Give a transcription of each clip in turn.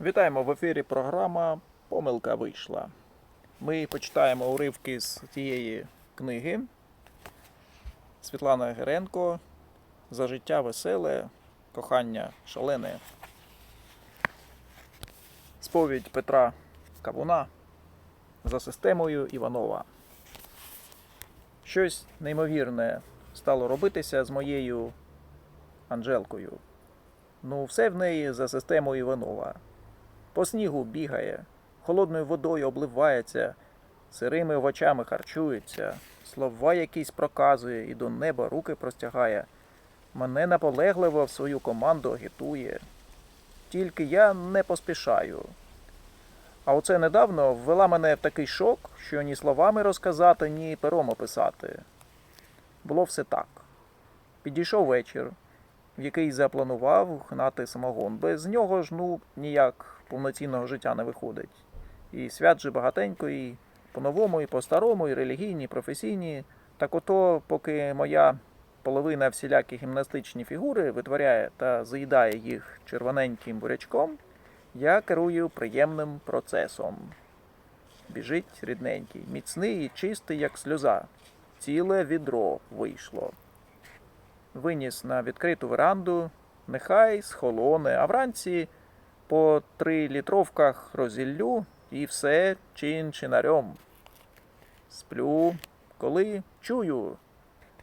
Вітаємо в ефірі програма Помилка вийшла. Ми почитаємо уривки з тієї книги Світлана Геренко За життя веселе, кохання шалене. Сповідь Петра Кавуна за системою Іванова. Щось неймовірне стало робитися з моєю Анжелкою. Ну, все в неї за системою Іванова. По снігу бігає, холодною водою обливається, сирими очами харчується, слова якісь проказує і до неба руки простягає. Мене наполегливо в свою команду агітує. Тільки я не поспішаю. А оце недавно ввела мене в такий шок, що ні словами розказати, ні пером описати. Було все так. Підійшов вечір, в який запланував гнати самогон. Без нього ж ну ніяк повноцінного життя не виходить. І свят же багатенько, і по-новому, і по-старому, і релігійні, і професійні. Так ото, поки моя половина всілякі гімнастичні фігури витворяє та заїдає їх червоненьким бурячком, я керую приємним процесом. Біжить рідненький, міцний і чистий, як сльоза. Ціле відро вийшло виніс на відкриту веранду, нехай схолоне, а вранці по три літровках розіллю і все чин чинарем. Сплю, коли чую.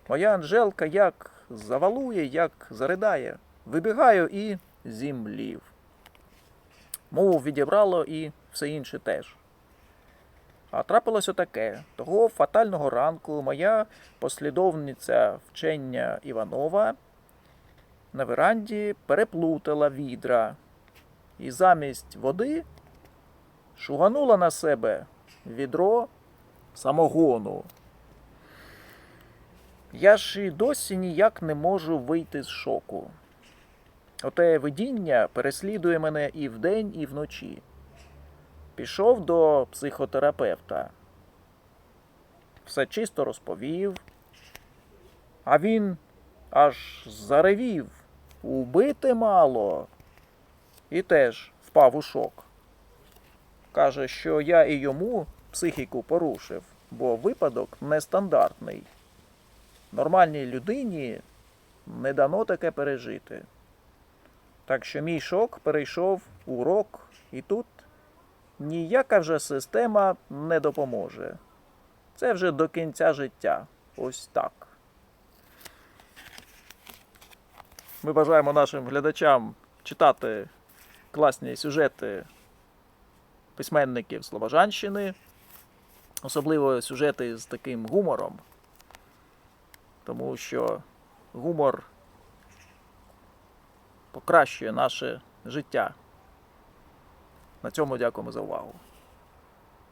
Моя Анжелка як завалує, як заридає. Вибігаю і зімлів. Мову відібрало і все інше теж. А трапилось отаке. Того фатального ранку моя послідовниця вчення Іванова на веранді переплутала відра і замість води шуганула на себе відро самогону. Я ж і досі ніяк не можу вийти з шоку. Оте видіння переслідує мене і вдень, і вночі. Пішов до психотерапевта. Все чисто розповів. А він аж заревів. Убити мало. І теж впав у шок. Каже, що я і йому психіку порушив, бо випадок нестандартний. Нормальній людині не дано таке пережити. Так що мій шок перейшов у урок, і тут ніяка вже система не допоможе. Це вже до кінця життя. Ось так. Ми бажаємо нашим глядачам читати класні сюжети письменників Слобожанщини, особливо сюжети з таким гумором, тому що гумор покращує наше життя. На цьому дякуємо за увагу.